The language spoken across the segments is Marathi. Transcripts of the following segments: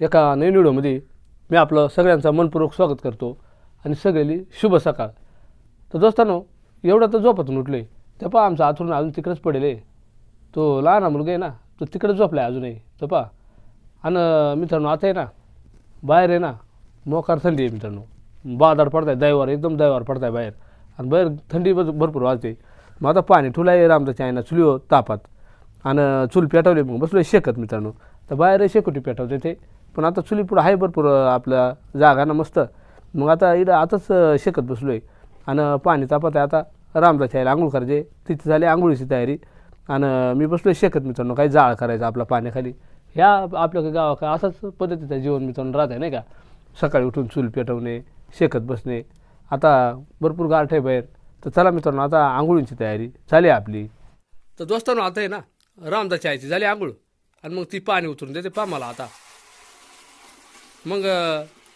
एका नवीन व्हिडिओमध्ये मी आपलं सगळ्यांचं मनपूर्वक स्वागत करतो आणि सगळ्यांनी शुभ सकाळ. तर दोस्तानो एवढं तर झोपातून उठलो आहे ते पहा आमचा आथरून अजून तिकडेच पडेल आहे. तो लहान मुलगा आहे ना तो तिकडे झोपला आहे अजूनही. तो पहा आणि मित्रांनो आता आहे ना बाहेर आहे ना मोकार थंडी आहे मित्रांनो. बाजार पडत आहे दैवार एकदम दैवार पडत आहे बाहेर. आणि बाहेर थंडी भरपूर वाजते. मग आता पाणी ठुला आहे रामदाच्या ना चुलीवर तापात. आणि चूल पेटवली मग बसलो शेकत मित्रांनो. तर बाहेर शेकोटी पेटवते ते. पण आता चुली पुढं आहे भरपूर अं, आपल्या जागा ना मस्त. मग आता इथं आताच शेकत बसलो आहे आणि पाणी तापत आहे आता. रामदाच्या आईला आंघोळ करायचे. तिथे झाली आंघोळीची तयारी. आणि मी बसलो आहे शेकत मित्रांनो. काही जाळ करायचं आपला पाण्याखाली. ह्या आपल्या गावाकडे असाच पद्धतीचं जीवन मित्रांनो. राहत आहे नाही का? सकाळी उठून चूल पेटवणे शेकत बसणे. आता भरपूर गाठ आहे बाहेर तर चला मित्रांनो आता आंघोळींची तयारी. झाली आपली. तर दोस्तांनो आता आहे ना रामदाची आईची झाली आंघोळ. आणि मग ती पाणी उतरून देते. पामाला आता. मग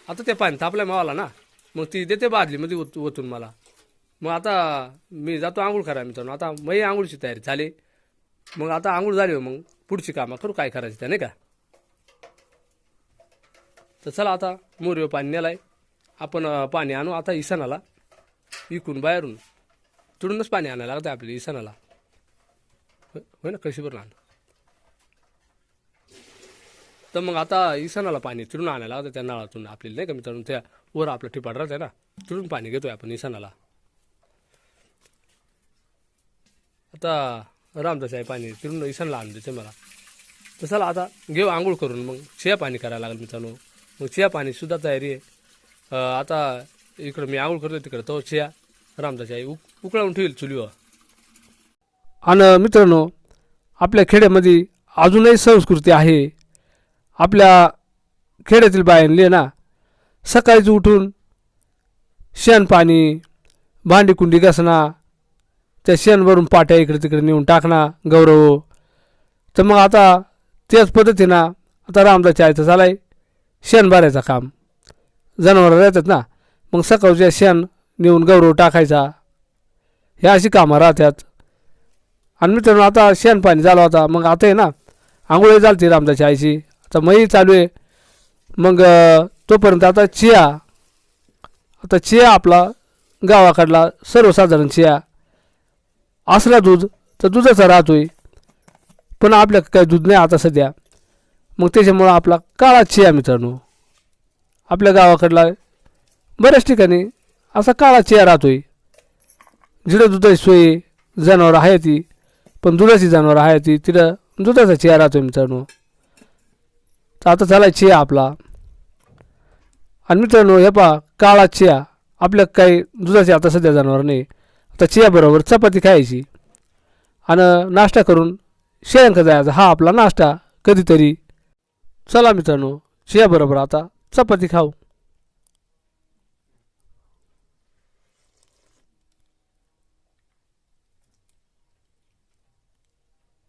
आता ते पाणी तापल्या मावाला ना. मग ती देते बादलीमध्ये ओत ओतून मला. मग आता मी जातो आंघोळ करायला मित्रांनो. आता मग आंघोळीची तयारी झाली. मग आता आंघोळ झाली हो मग. पुढची कामं करू काय करायची त्या नाही का? तर चला आता मोरवे पाणी नेलाय. आपण पाणी आणू. आता इसानाला. विकून बाहेरून. तुडूनच पाणी आणायला लागतं आपल्याला इसानाला. होय होय ना? कशी बरं आण तर मग आता इसानाला पाणी तिरून आणायला होतं त्या नळातून आपल्याला नाही का मित्रांनो त्या वर आपलं ठिपाड राहते ना तिकडून पाणी घेतोय आपण इसानाला. आता रामदास आहे पाणी तिरून इसानला आणून देते मला. तर चला आता घेऊ आंघोळ करून मग चिया पाणी करायला लागेल मित्रांनो. मग चिया पाणी सुद्धा तयारी आहे. आता इकडं मी आंघोळ करतो तिकडं तो चिया रामदास आहे उक उकळवून ठेवील चुलीवर. आणि मित्रांनो आपल्या खेड्यामध्ये अजूनही संस्कृती आहे. आपल्या खेड्यातील बायांले ना सकाळीच उठून शेणपाणी भांडीकुंडी घासणा त्या शेणवरून पाट्या इकडे तिकडे नेऊन टाकणा गौरव. तर मग आता त्याच पद्धतीनं आता रामदाच्या आयचं चालाय शेण भरायचं काम. जनावरं राहतात ना मग सकाळच्या शेण नेऊन गौरव टाकायचा. ह्या अशी कामं राहतात. आणि मित्रांनो आता शेणपाणी झालं होता मग आता आहे ना आंघोळी झालती रामदाच्या आईची. आता मही चालू आहे. मग तोपर्यंत आता चिया. आता चिया आपला गावाकडला सर्वसाधारण चिया. असला दूध तर दुधाचा राहतो आहे पण आपल्याकडे काही दूध नाही आता सध्या. मग त्याच्यामुळं आपला काळा चिया मित्रांनो. आपल्या गावाकडला बऱ्याच ठिकाणी असा काळा चिया आहे जिथं दुधाची सोय जनावरं आहे ती पण दुधाची जनावरं आहे ती तिथं दुधाचा चिया राहतोय मित्रांनो. तर आता झाला चिया आपला. आणि मित्रांनो हे पहा काळा चिया. आपल्या काही दुधाची आता सध्या जनावर नाही. आता चियाबरोबर चपाती खायची. आणि नाश्ता करून शेळ्यांक जायचा. हा आपला नाश्ता कधीतरी. चला मित्रांनो चियाबरोबर आता चपाती खाऊ.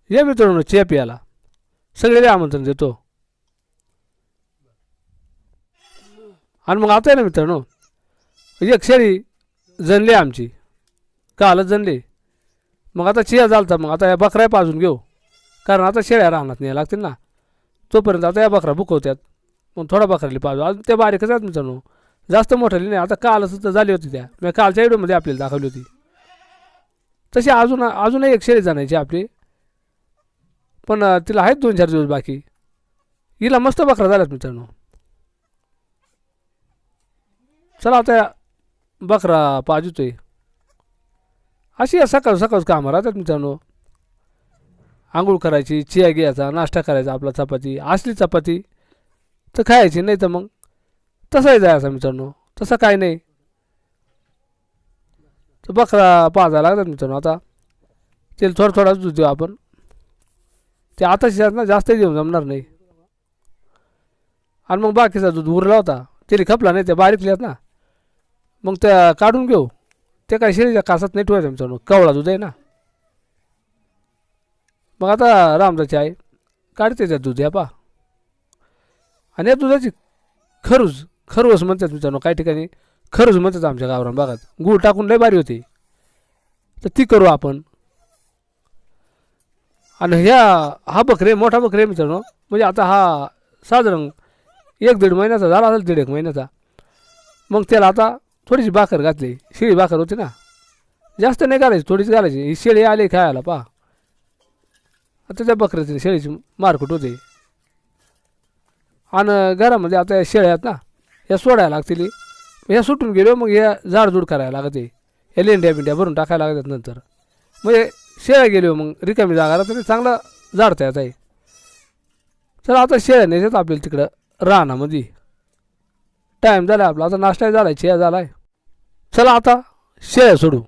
या मित्रांनो चिया प्याला सगळ्याला आमंत्रण देतो. आणि मग आता आहे ना मित्रांनो एक शेळी जनली आमची. कालच जनली मग आता चिया झालता मग आता या बकऱ्या पाजून घेऊ. कारण आता शेळ्या राहणार नाही लागतील ना. तोपर्यंत आता या बकरा बुकवत्यात मग थोडा बकऱ्याला पाजू. अजून त्या बारीकच आहेत मित्रांनो. जास्त मोठ्याली नाही. आता कालच तर झाली होती त्या. मी कालच्या व्हिडिओमध्ये आपल्याला दाखवली होती. तशी अजून अजूनही एक शेळी जाण्याची आपली. पण तिला आहेत दोन चार दिवस बाकी. हिला मस्त बकरा झाल्यात मित्रांनो. चला आता बकरा पाजतोय अशी सकाळ सकाळच कामं राहतात मित्रांनो. आंघोळ करायची चिया घ्यायचा नाश्ता करायचा आपला चपाती असली चपाती तर खायची नाही तर मग तसंही जायचं मित्रांनो. तसं काय नाही. तर बकरा पाजायला लागतात मित्रांनो आता. तेल थोडं थोडाच दूध देऊ आपण. ते आता ना जास्त देऊन जमणार नाही. आणि मग बाकीचा दूध उरला होता. तरी खपला नाही ते बारीकल्यात ना. मग त्या काढून घेऊ. ते काय शेळीच्या कासात नाही ठेवायचं मित्रांनो कवळा दूध आहे ना. मग आता रामदाची आई काढते त्या दूध या पा आणि या दुधाची खरूज खरवस म्हणतात मित्रांनो काही ठिकाणी खरूज म्हणतात आमच्या गावरान भागात. गूळ टाकून लय भारी होती. तर ती करू आपण. आणि ह्या हा बकरे मोठा बकरे मित्रांनो. म्हणजे आता हा साधारण एक दीड महिन्याचा झाला असेल दीड एक महिन्याचा. मग त्याला आता थोडीशी भाकर घातली. शिळी भाकर होती ना. जास्त नाही घालायची थोडीशी घालायची. ही शेळी आली खायला पा आता त्या बकऱ्याची शेळीची मारकूट होते. आणि घरामध्ये आता या शेळ्या आहेत ना या सोडायला लागतील. ह्या सुटून गेलो मग ह्या झाडझूड करायला लागते. ह्या लेंड्या बिंड्या भरून टाकायला लागतात नंतर. म्हणजे शेळ्या गेलो मग रिकामी जागा राहते. ते चांगलं जाडता येत आहे. तर आता शेळ्या नेतात आपल्याला तिकडं रानामध्ये. टाईम झाला आपला. आता नाश्ता झाला चेया झाला. आहे चला आता शेळ्या सोडू.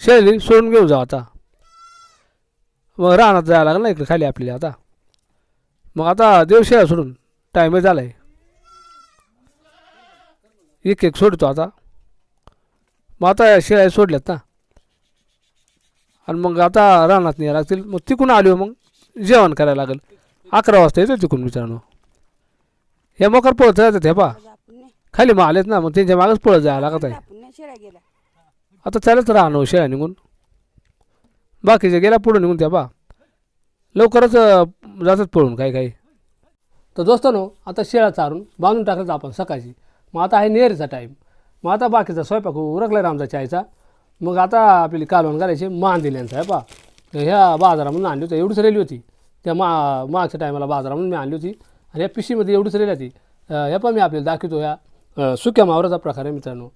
शेळी सोडून घेऊ जाऊ आता. मग रानात जायला लागलं ना इकडे खाली आपल्याला आता. मग आता देव शेळ्या सोडून टाईम झाला आहे एक एक सोडतो आता. मग आता शेळ्या सोडल्यात ना. आणि मग आता रानात नाही लागतील. मग तिकून आलो मग जेवण करायला लागेल. अकरा वाजता येतो तिकून मित्रांनो. हे मकर पळत राहतात हे पा खाली मग आलेत ना मग त्यांच्या मागच पळत जायला लागत आहे. गेल्या. आता चालत राहणं शेळ्या निघून. बाकीचे गेल्या पुढे निघून त्या पा लवकरच जातात पळून काही काही तर दोस्तानो आता शेळ्या चारून बांधून टाकायचं आपण सकाळची. मग आता आहे नेहरीचा टाईम मग आता बाकीचा स्वयंपाक उरकला रामचा चायचा मग आता आपली कालवण करायची मान दिल्यांचा आहे पा ह्या बाजारामधून आणली होती एवढीच राहिली होती. त्या मा मागच्या टायमाला बाजारामधून मी आणली होती. आणि या पिशीमध्ये एवढीच राहिली होती. ह्या पण मी आपल्याला दाखवतो ह्या सुक्या मावराचा प्रकार आहे मित्रांनो.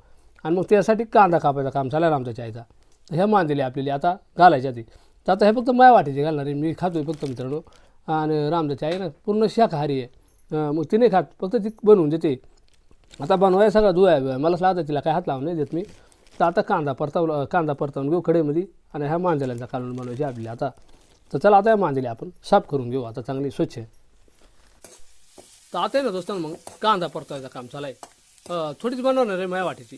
आणि मग त्यासाठी कांदा कापायचं काम चाललं आमच्या चायचा तर ह्या मान आपल्याला आता घालायच्या ती तर आता हे फक्त माया वाटायचे घालणार आहे मी खातोय फक्त मित्रांनो. आणि रामचा आहे ना पूर्ण शाकाहारी आहे. मग ती नाही खात फक्त ती बनवून देते. आता बनवाय सगळा धुवाय मलाच लागतं तिला काय हात लावून नाही देत मी. तर आता कांदा परतावला कांदा परतावून घेऊ कडेमध्ये आणि ह्या मांजल्याचा कालून बनवायची आपली आता. तर चला आता या मांजली आपण साफ करून घेऊ आता चांगली स्वच्छ तर आता आहे ना दोस्तांनो मग कांदा परतावायचं काम चालाय अं, थोडीच बनवणार आहे माझ्या वाटेची.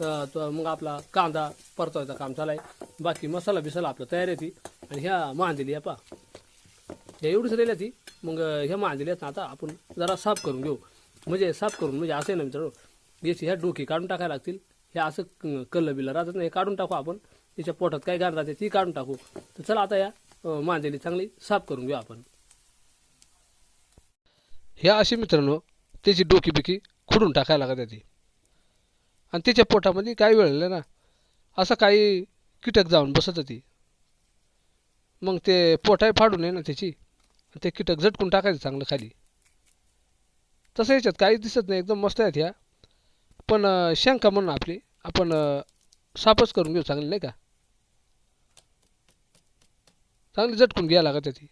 अं, तर मग आपला कांदा परतवायचा काम चालू आहे. बाकी मसाला बिसाला आपलं तयार आहे ती. आणि ह्या मांजली या पा ह्या एवढीच राहिल्या ती. मग ह्या मांजली आहेत ना आता आपण जरा साफ करून घेऊ. म्हणजे साफ करून म्हणजे असं आहे ना मित्रांनो याची ह्या डोकी काढून टाकायला लागतील. ह्या असं क- कल्लं बिलं राहतात ना हे काढून टाकू आपण. तिच्या पोटात काय घाण राहते ती काढून टाकू. तर चला आता या अं, मांजली चांगली साफ करून घेऊ आपण. ह्या अशी मित्रांनो त्याची डोकी बिकी खुडून टाकायला लागत ती. आणि त्याच्या पोटामध्ये काय वेळ ना असं काही कीटक जाऊन बसत ती मग ते पोटाय फाडून आहे ना त्याची ते कीटक झटकून टाकायचं चांगलं खाली. तसं याच्यात काही दिसत नाही एकदम मस्त आहेत ह्या. पण शंका म्हणून आपली आपण साफच करून घेऊ चांगली नाही का? चांगली झटकून घ्यायला लागत ती.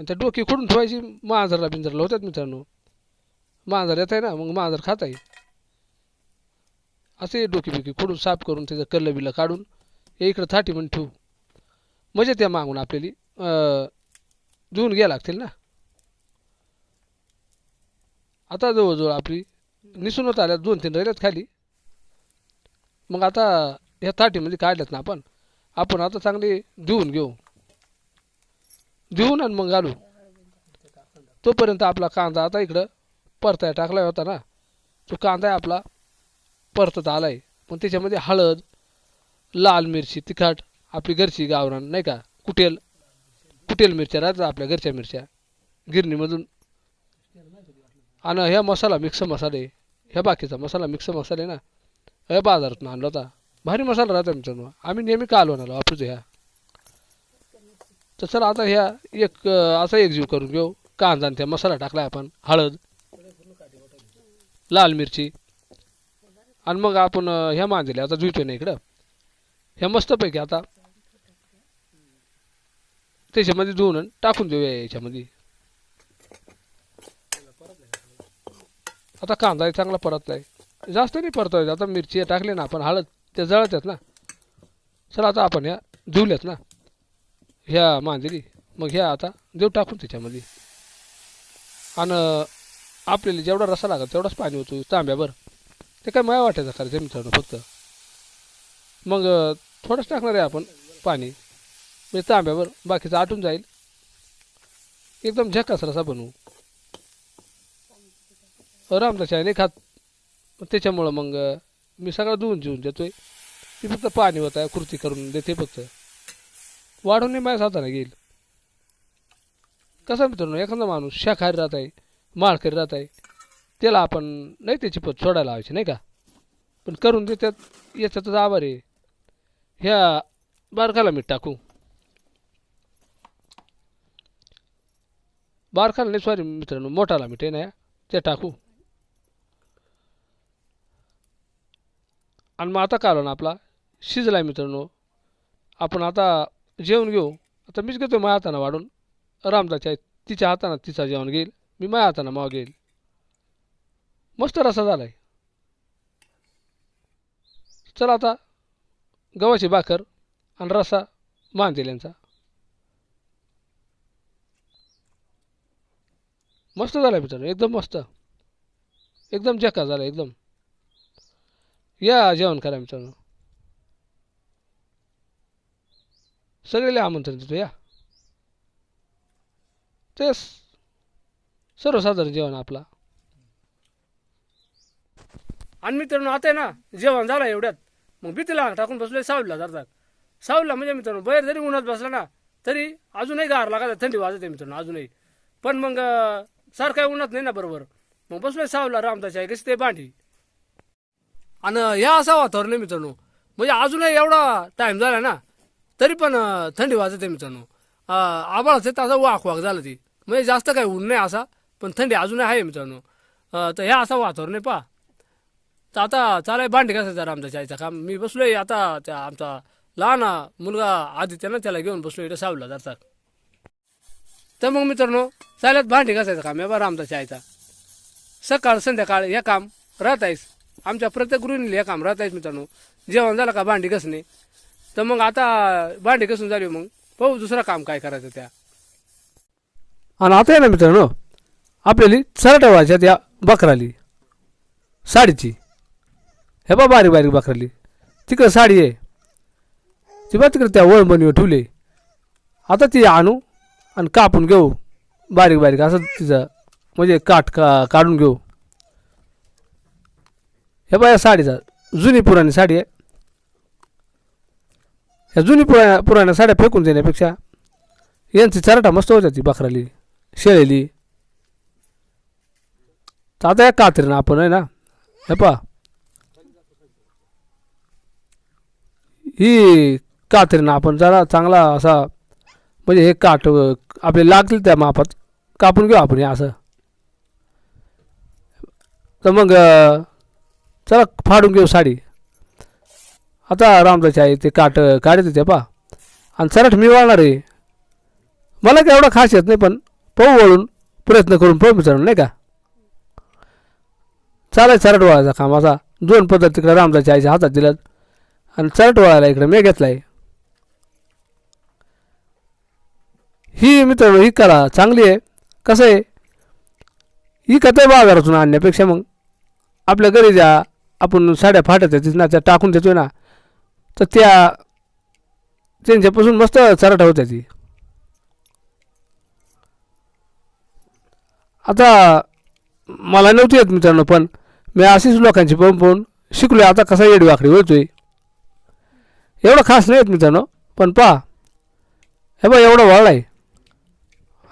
आणि त्या डोकी खोडून ठेवायची मांजरला बिंजरला होत्यात मित्रांनो. मांजर येत आहे ना मग मांजर खात आहे. असे डोकी बिकी खोडून साफ करून त्याचं कल्लं बिलं काढून हे इकडं थाटी म्हणून ठेवू. मजा त्या मागून आपल्याला. धुवून घ्या लागतील ना. आता जवळजवळ आपली निसून होत आल्या दोन तीन राहिल्यात खाली. मग आता ह्या थाटीमध्ये काढल्यात ना आपण. आपण आता चांगली धुवून घेऊ. देऊन आणि मग घालू. तोपर्यंत आपला कांदा आता इकडं परताय टाकला होता ना. तो कांदा आहे आपला परतत आलाय. पण त्याच्यामध्ये हळद लाल मिरची तिखट आपली घरची गावरान नाही का? कुटेल. कुटेल मिरच्या राहतात आपल्या घरच्या मिरच्या. गिरणीमधून. आणि ह्या मसाला मिक्स मसाले. ह्या बाकीचा मसाला मिक्स मसाले ना. ह्या बाजारातून आणला होता. भारी मसाला राहता मित्रांनो आम्ही नेहमी कालवणाला वापरतो ह्या. तर चला आता ह्या एक असा एक जीव करून घेऊ. कांदा आणि त्या मसाला टाकला आपण. हळद लाल मिरची. आणि मग आपण ह्या मांजल्या आता जुळतोय ना इकडं. ह्या मस्तपैकी आता त्याच्यामध्ये धुवून आणि टाकून देऊया याच्यामध्ये. आता कांदा चांगला परत नाही. जास्त नाही परतवायचा आता मिरची टाकली ना आपण हळद त्या आहेत ना. चला आता आपण ह्या धुवल्यात ना. ह्या मांजरी मग ह्या आता देव टाकून त्याच्यामध्ये. आणि आपल्याला जेवढा रसा लागत तेवढाच पाणी होतो तांब्यावर ते काय माया वाटायचं खरं मित्रांनो फक्त. मग थोडंच टाकणार आहे आपण पाणी. म्हणजे तांब्यावर बाकीचं आटून जाईल. एकदम झकास रसा बनवू. रामदास चाय नाही खात त्याच्यामुळं मग मी सगळं धुवून जेवून देतोय. ती फक्त पाणी होत आहे कृती करून देते फक्त. वाढून नाही माझ्या हाताने घेईल. कसा मित्रांनो एखादा माणूस शाखारी राहत आहे माळकरी राहत आहे त्याला आपण नाही त्याची पद सोडायला लावायची नाही का? पण करून देतात याच्यातच आभार आहे. ह्या बारकाला मीठ टाकू. बारकाला नाही सॉरी मित्रांनो मोठाला मीठ आहे ना ते टाकू. आणि मग आता कालवण आपला शिजला आहे मित्रांनो. आपण आता जेवण घेऊ. आता मीच घेतो माझ्या हातानं वाढून. रामदाच्या तिच्या हातानं तिचा जेवण घेईल. मी माझ्या हातानं माव घेईल. मस्त रसा झाला आहे चला आता गव्हाची भाकर आणि रसा मान दिल्यांचा मस्त झाला मित्र मित्रांनो एकदम मस्त. एकदम जका झाला एकदम. या जेवण करा मित्रांनो. सगळेला आमंत्रण देतो या. तेच. सर्वसाधारण जेवण आपला. आणि मित्रांनो आता आहे ना जेवण झालं एवढ्यात. मग भीतीला टाकून बसलोय सावलीला जातात सावलीला म्हणजे मित्रांनो बाहेर जरी उन्हात बसला ना तरी अजूनही गार लागत थंडी वाजत आहे मित्रांनो अजूनही. पण मग सारखा उन्हात नाही ना बरोबर. मग बसलोय सावला रामदाच्या कशी ते बांधी आणि ह्या असा वातावरण आहे मित्रांनो. म्हणजे अजूनही एवढा टाईम झाला ना तरी पण थंडी वाजते मित्रांनो. अं, आभाळाचं तासा वाक वाक झालं ती. म्हणजे जास्त काही ऊन नाही असा पण थंडी अजूनही आहे मित्रांनो. तर ह्या असा वातावरण आहे पहा. तर आता चालाय भांडी घासायचा आमच्या चायचं काम. मी बसलोय आता त्या आमचा लहान मुलगा आदित्य ना त्याला घेऊन बसलो इथं सावला जातात तर मग मित्रांनो चालत भांडी घासायचं काम. आहे बरं आमचा चायचा सकाळ संध्याकाळ हे काम राहत आहेस. आमच्या प्रत्येक गृहिणीला हे काम राहत आहेस मित्रांनो. जेवण झालं का भांडी घसणे? तर मग आता भांडी कसून झाली मग? पाहू दुसरं काम काय करायचं त्या. आणि आता आहे ना मित्रांनो आपल्याला चरटा व्हायच्या त्या बकराली. साडीची. हे बा बारीक बारीक बकराली. तिकडं साडी आहे. ती बा तिकडे त्या वळण बनवी ठेवले आता ती आणू आणि कापून घेऊ. बारीक बारीक असं तिचं म्हणजे काठ का काढून घेऊ. हे बा या साडीचा जुनी पुराणी साडी आहे. ह्या जुनी पुरा पुराण्या साड्या फेकून देण्यापेक्षा यांची चरटा मस्त होत्या ती बकराली शेळेली. तर आता या कात्रीनं आपण आहे ना हे पा ही कात्रीनं आपण जरा चांगला असा म्हणजे हे काट आपले लागतील त्या मापात कापून घेऊ आपण हे असं. तर मग चला फाडून घेऊ साडी. आता रामदाची आहे ते काट काढत ते पा आणि सरट मी वाळणार आहे. मला काय एवढा खास येत नाही पण पाहू वळून प्रयत्न करून पाहू मित्रांनो नाही का? चालाय चरट वळायचा काम असा. दोन पद्धत तिकडे रामदाच्या आईच्या हातात दिल्यात. आणि चरट वळायला इकडे मी घेतलाय. ही मित्रांनो ही कला चांगली आहे. कसं आहे? ही कथा बाजारातून आणण्यापेक्षा मग आपल्या घरी ज्या आपण साड्या फाटत आहे ना त्या टाकून देतोय ना तर त्या त्यांच्यापासून मस्त चरट होत्या ती. आता मला नव्हती येत मित्रांनो पण मी अशीच लोकांची पाहून पाहून शिकलोय. आता कसा येडी वाकडी वळतोय. एवढं खास नाही येत मित्रांनो पण पहा. हे बा एवढं वळला आहे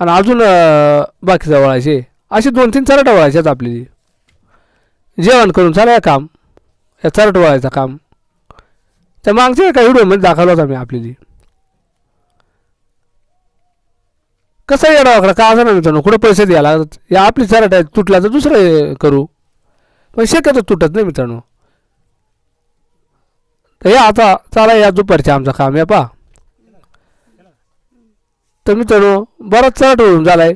आणि अजून बाकीचा वळायचे. असे दोन तीन चरट वळायचे आहेत आपली जेवण करून चालेल काम. या चरट वळायचं काम. त्या मागच्या एका व्हिडिओमध्ये दाखवला होता मी आपली कसं येणार वाकडा का असं ना मित्रांनो कुठं पैसे द्यायला? या आपली चरट आहे तुटला तर दुसरं करू. पण शक्यतो तुटत नाही मित्रांनो. तर या आता चाला या दुपारच्या आमचं काम या पा तर मित्रांनो बराच चरट होऊन झालाय.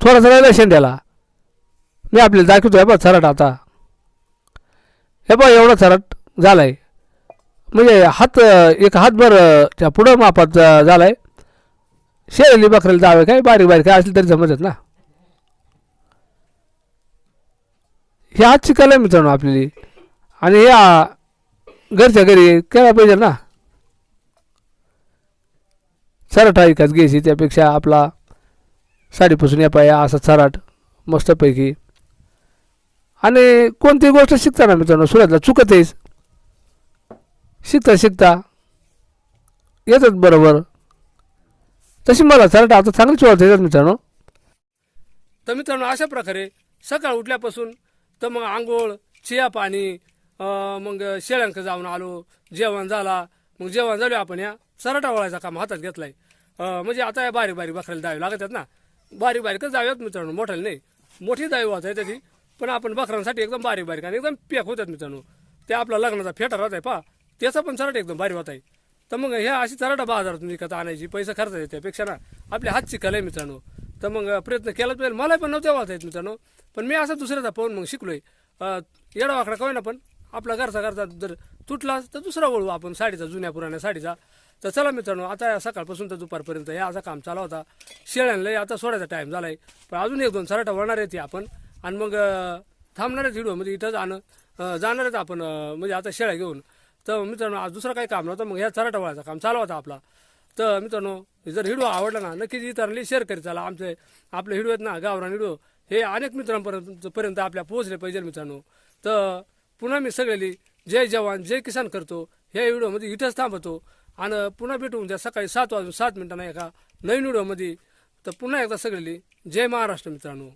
थोडासा राहिला शेंड्याला मी आपल्याला दाखवतो आहे बा चरट आता. हे बा एवढा चरट झालाय. म्हणजे हात एक हातभर त्या पुढं मापात झाला आहे शेरली बकरेला जावे काय? बारीक बारीक काय असली तरी समजत ना. ही आजची कला आहे मित्रांनो आपली आणि या घरच्या घरी केला पाहिजे ना. चराठा एकाच घ्यायची त्यापेक्षा आपला साडीपासून या पाया असा सराट मस्तपैकी. आणि कोणतीही गोष्ट शिकताना मित्रांनो सुरुवातीला चुकत आहेस शिकता शिकता येतात बरोबर. तशी मला सरटा आता चांगलीच ओळख येतात मित्रांनो. तर मित्रांनो अशा प्रकारे सकाळ उठल्यापासून तर मग आंघोळ चिया पाणी मग शेळ्यांक जाऊन आलो जेवण झाला मग जेवण झालं आपण या सराटा वळायचा काम हातात घेतलाय. आहे म्हणजे आता या बारीक बारीक बकऱ्याला दावे लागतात ना. बारीक बारीकच जाऊयात मित्रांनो मोठ्याला नाही. मोठी दावी होत आहे त्याची. पण आपण बकऱ्यांसाठी एकदम बारीक बारीक आणि एकदम पॅक होतात मित्रांनो. ते आपला लग्नाचा फेटा राहत आहे पा त्याचा पण सराट एकदम भारी होत आहे. तर मग ह्या अशी चराटा बाजारातून विकत आणायची पैसा खर्च आहे त्यापेक्षा ना आपल्या हातची कला आहे मित्रांनो. तर मग प्रयत्न केलाच पाहिजे. मला पण नव्हत्या वाचता येत मित्रांनो. पण मी असं दुसऱ्याचा पाहून मग शिकलोय. येडा वाकडा कळ ना पण आपला घरचा घरचा जर तुटला तर दुसरा वळू आपण साडीचा जुन्या पुराण्या साडीचा. तर चला मित्रांनो आता या सकाळपासून तर दुपारपर्यंत हे असा काम चालू होता. शेळ्यांना आता सोडायचा टाइम झालाय. पण अजून एक दोन सराटा वळणार आहेत आपण. आणि मग थांबणार आहेत व्हिडिओ म्हणजे इथं जाणं जाणार आहेत आपण म्हणजे आता शेळ्या घेऊन. तर मित्रांनो आज दुसरं काही काम नव्हतं मग ह्या चराटा वळायचं काम चालू होता आपला. तर मित्रांनो जर हिडो आवडला ना नक्कीच इतरांनी शेअर करीत चला. आमचे आपले हिडो आहेत ना गावरान व्हिडिओ हे अनेक मित्रांपर्यंत पर्यंत आपल्या पोहोचले पाहिजे मित्रांनो. तर पुन्हा मी सगळ्यांनी जय जवान जय किसान करतो. ह्या व्हिडिओमध्ये इथंच थांबतो. आणि पुन्हा भेटू उद्या सकाळी सात वाजून सात मिनिटांना एका नवीन व्हिडिओमध्ये. तर पुन्हा एकदा सगळ्यांनी जय महाराष्ट्र मित्रांनो.